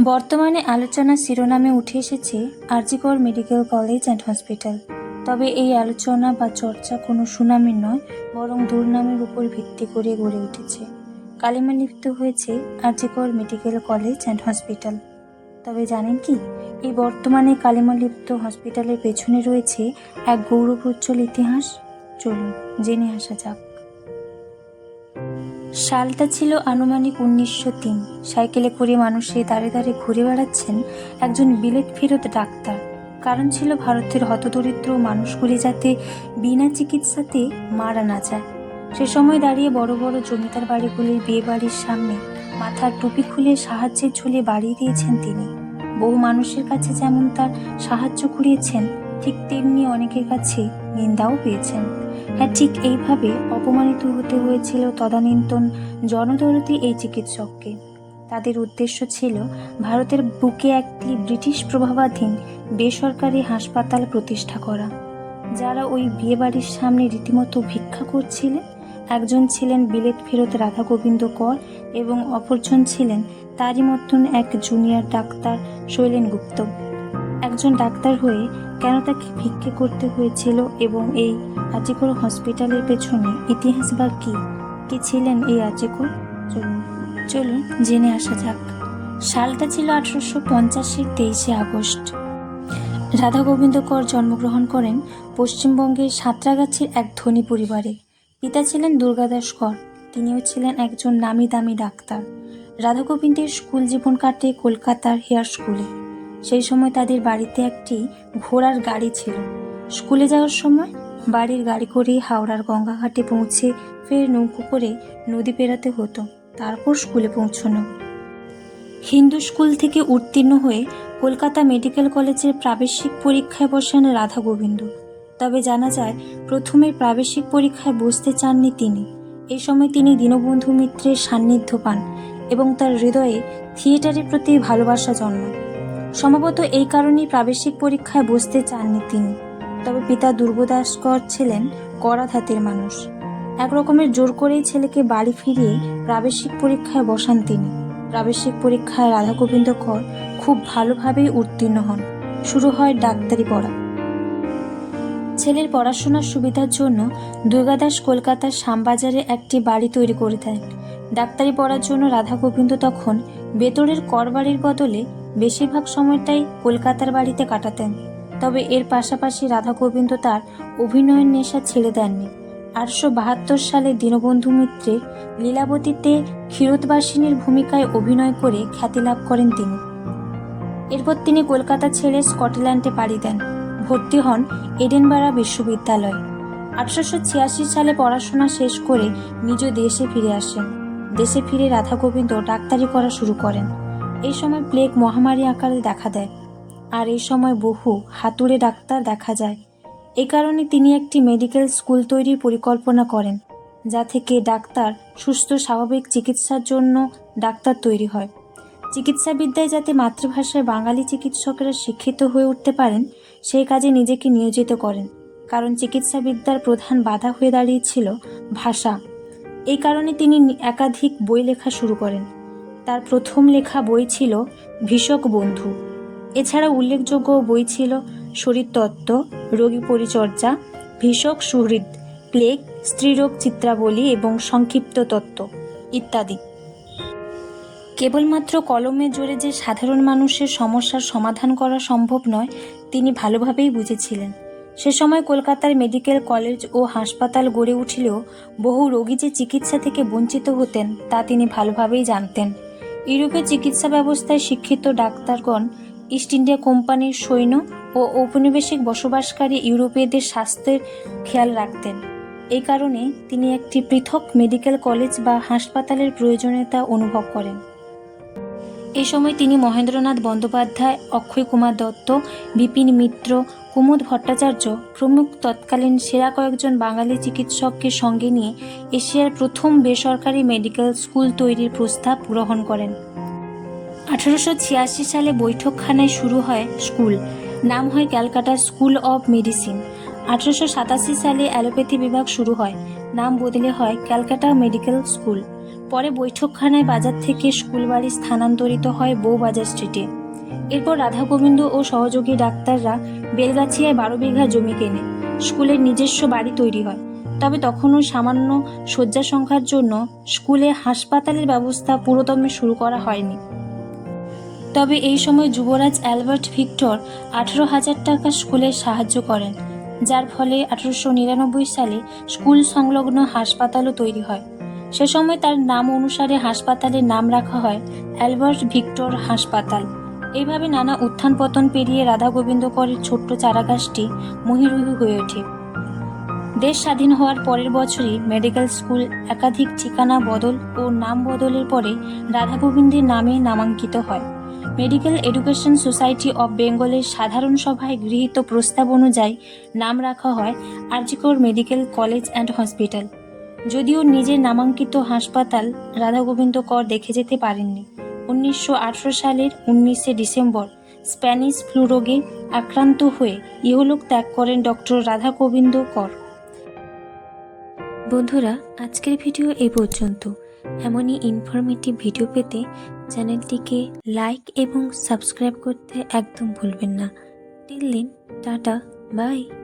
বর্তমানে আলোচনা শিরোনামে উঠে এসেছে RG Kar medical college and hospital. তবে এই আলোচনা বা চর্চা কোনো সুনামের নয়, বরং দুর্নামের উপর ভিত্তি করে গড়ে উঠেছে। কালিমা লিপ্ত হয়েছে RG Kar medical college and hospital. তবে জানেন কি, এই বর্তমানে কালিমালিপ্ত হসপিটালের পেছনে রয়েছে এক গৌরবোজ্জ্বল ইতিহাস। চলুন জেনে আসা যাক। সালটা ছিল আনুমানিক উনিশশো তিন। সাইকেলে করে মানুষে দাঁড়ে দাঁড়ে ঘুরে বেড়াচ্ছেন একজন বিলেত ফেরত ডাক্তার। কারণ ছিল ভারতের হতদরিদ্র মানুষগুলি যাতে বিনা চিকিৎসাতে মারা না যায়। সে সময় দাঁড়িয়ে বড় বড় জমিদার বাড়িগুলির বিয়ে বাড়ির সামনে মাথার টুপি খুলে সাহায্যের ঝুলে বাড়িয়ে দিয়েছেন তিনি। বহু মানুষের কাছে যেমন তার সাহায্য কুড়িয়েছেন, ঠিক তেমনি অনেকের কাছে নিন্দাও পেয়েছেন। হ্যাঁ ঠিক এইভাবে অপমানিত হতে হয়েছিল তদানীন্তন জনদরদি এই চিকিৎসককে। তাদের উদ্দেশ্য ছিল ভারতের বুকে একটি ব্রিটিশ প্রভাবাধীন বেসরকারি হাসপাতাল প্রতিষ্ঠা করা। যারা ওই বিয়েবাড়ির সামনে রীতিমতো ভিক্ষা করছিলেন, একজন ছিলেন বিলেত ফেরত রাধা গোবিন্দ কর এবং অপরজন ছিলেন তারই মতন এক জুনিয়র ডাক্তার শৈলেন গুপ্ত। একজন ডাক্তার হয়ে কেন তাকে ভিক্ষে করতে হয়েছিল এবং এই আজিকর হসপিটালের পেছনে ইতিহাস বা কী? কি ছিলেন এই আজিকর চলুন চলুন জেনে আসা যাক। সালটা ছিল আঠারোশো পঞ্চাশের তেইশে আগস্ট। রাধা গোবিন্দ কর জন্মগ্রহণ করেন পশ্চিমবঙ্গের সাঁতরাগাছির এক ধনী পরিবারে। পিতা ছিলেন দুর্গাদাস কর, তিনিও ছিলেন একজন নামি দামি ডাক্তার। রাধা গোবিন্দের স্কুল জীবন কাটে কলকাতার হেয়ার স্কুলে। সেই সময় তাদের বাড়িতে একটি ঘোড়ার গাড়ি ছিল। স্কুলে যাওয়ার সময় বাড়ির গাড়ি করে হাওড়ার গঙ্গাঘাটে পৌঁছে ফের নৌকো করে নদী পেরাতে হতো। তারপর স্কুলে পৌঁছনো। হিন্দু স্কুল থেকে উত্তীর্ণ হয়ে কলকাতা মেডিকেল কলেজের প্রাবেশিক পরীক্ষায় বসেন রাধা গোবিন্দ। তবে জানা যায়, প্রথমে প্রাবেশিক পরীক্ষায় বসতে চাননি তিনি। এই সময় তিনি দীনবন্ধু মিত্রের সান্নিধ্য পান এবং তার হৃদয়ে থিয়েটারের প্রতি ভালোবাসা জন্মায়। সম্ভবত এই কারণেই প্রাবেশিক পরীক্ষায় বসতে চাননি তিনি। তবে পিতা দুর্গদাসকর ছিলেন কড়া ধাতের মানুষ। এক রকমের জোর করেই ছেলেকে বাড়ি ফিরিয়ে প্রাবেশিক পরীক্ষায় বসান তিনি। প্রাবেশিক পরীক্ষায় রাধাগোবিন্দ কর খুব ভালোভাবেই উত্তীর্ণ হন। শুরু হয় ডাক্তারি পড়া। ছেলের পড়াশোনার সুবিধার জন্য দুর্গাদাস কলকাতার শ্যামবাজারে একটি বাড়ি তৈরি করে দেন। ডাক্তারি পড়ার জন্য রাধা গোবিন্দ তখন বেতরের কর বাড়ির বদলে বেশিরভাগ সময়টাই কলকাতার বাড়িতে কাটাতেন। তবে এর পাশাপাশি রাধা গোবিন্দ তার অভিনয়ের নেশা ছেড়ে দেননি। আটশো বাহাত্তর সালে দীনবন্ধু মিত্রের লীলাবতীতে ক্ষীরোদবাসিনীর ভূমিকায় অভিনয় করে খ্যাতি লাভ করেন তিনি। এরপর তিনি কলকাতা ছেড়ে স্কটল্যান্ডে পাড়ি দেন। ভর্তি হন এডেনবারা বিশ্ববিদ্যালয়ে। আঠারোশো ছিয়াশি সালে পড়াশোনা শেষ করে নিজ দেশে ফিরে আসেন। দেশে ফিরে রাধা গোবিন্দ ডাক্তারি করা শুরু করেন। এই সময় প্লেগ মহামারী আকারে দেখা দেয় আর এই সময় বহু হাতুড়ে ডাক্তার দেখা যায়। এ কারণে তিনি একটি মেডিকেল স্কুল তৈরির পরিকল্পনা করেন, যা থেকে ডাক্তার সুস্থ, স্বাভাবিক চিকিৎসার জন্য ডাক্তার তৈরি হয়। চিকিৎসাবিদ্যায় যাতে মাতৃভাষায় বাঙালি চিকিৎসকেরা শিক্ষিত হয়ে উঠতে পারেন সেই কাজে নিজেকে নিয়োজিত করেন। কারণ চিকিৎসাবিদ্যার প্রধান বাধা হয়ে দাঁড়িয়েছিল ভাষা। এই কারণে তিনি একাধিক বই লেখা শুরু করেন। তার প্রথম লেখা বই ছিল ভীষক বন্ধু। এছাড়া উল্লেখযোগ্য বই ছিল শরীরতত্ত্ব রোগী পরিচর্যা, ভীষক সুহৃদ, প্লেগ, স্ত্রীরোগ চিত্রাবলী এবং সংক্ষিপ্ত তত্ত্ব ইত্যাদি। কেবলমাত্র কলমের জোরে যে সাধারণ মানুষের সমস্যার সমাধান করা সম্ভব নয়, তিনি ভালোভাবেই বুঝেছিলেন। সে সময় কলকাতার মেডিকেল কলেজ ও হাসপাতাল গড়ে উঠলেও বহু রোগী যে চিকিৎসা থেকে বঞ্চিত হতেন, তা তিনি ভালোভাবেই জানতেন। ইউরোপে চিকিৎসা ব্যবস্থায় শিক্ষিত ডাক্তারগণ, ইস্ট ইন্ডিয়া কোম্পানির সৈন্য ও ঔপনিবেশিক বসবাসকারী ইউরোপীয়দের স্বাস্থ্যের খেয়াল রাখতেন। এই কারণে তিনি একটি পৃথক মেডিকেল কলেজ বা হাসপাতালের প্রয়োজনীয়তা অনুভব করেন। এই সময় তিনি মহেন্দ্রনাথ বন্দ্যোপাধ্যায়, অক্ষয় কুমার দত্ত, বিপিন মিত্র, কুমুদ ভট্টাচার্য প্রমুখ তৎকালীন সেরা কয়েকজন বাঙালি চিকিৎসককে সঙ্গে নিয়ে এশিয়ার প্রথম বেসরকারি মেডিকেল স্কুল তৈরির প্রস্তাব গ্রহণ করেন। আঠারোশো ছিয়াশি সালে বৈঠকখানায় শুরু হয় স্কুল। নাম হয় ক্যালকাটা স্কুল অব মেডিসিন। আঠারোশো সাতাশি সালে অ্যালোপ্যাথি বিভাগ শুরু হয়। নাম বদলে হয় ক্যালকাটা মেডিকেল স্কুল। পরে বৈঠকখানায় বাজার থেকে স্কুল বাড়ি স্থানান্তরিত হয় বউবাজার স্ট্রিটে। এরপর রাধা গোবিন্দ ও সহযোগী ডাক্তাররা বেলগাছিয়ায় বারো বিঘা জমি কেনে। স্কুলের নিজস্ব বাড়ি তৈরি হয়। তবে তখনও সামান্য শয্যা সংখ্যার জন্য স্কুলে হাসপাতালের ব্যবস্থা পুরোদমে শুরু করা হয়নি। তবে এই সময় যুবরাজ অ্যালবার্ট ভিক্টর আঠারো হাজার টাকা স্কুলে সাহায্য করেন, যার ফলে আঠারোশো নিরানব্বই সালে স্কুল সংলগ্ন হাসপাতালও তৈরি হয়। সে সময় তার নাম অনুসারে হাসপাতালের নাম রাখা হয় অ্যালবার্ট ভিক্টর হাসপাতাল। এইভাবে নানা উত্থান পতন পেরিয়ে রাধা গোবিন্দ করের ছোট্ট চারাগাছটি মহিরুহু হয়ে ওঠে। দেশ স্বাধীন হওয়ার পরের বছরই মেডিকেল স্কুল একাধিক ঠিকানা বদল ও নাম বদলের পরে রাধা গোবিন্দের নামে নামাঙ্কিত হয়। মেডিকেল এডুকেশন সোসাইটি অব বেঙ্গলের সাধারণ সভায় গৃহীত প্রস্তাব অনুযায়ী নাম রাখা হয় RG Kar medical college and hospital. যদিও নিজের নামাঙ্কিত হাসপাতাল রাধা গোবিন্দ কর দেখে যেতে পারেননি। উনিশশো আঠারো সালের উনিশে ডিসেম্বর স্প্যানিশ ফ্লু রোগে আক্রান্ত হয়ে ইহলোক ত্যাগ করেন ডক্টর রাধা গোবিন্দ কর। বন্ধুরা, আজকের ভিডিও এই পর্যন্ত। এমনই ইনফরমেটিভ ভিডিও পেতে চ্যানেলটিকে লাইক এবং সাবস্ক্রাইব করতে একদম ভুলবেন না। টিল দিন টাটা বাই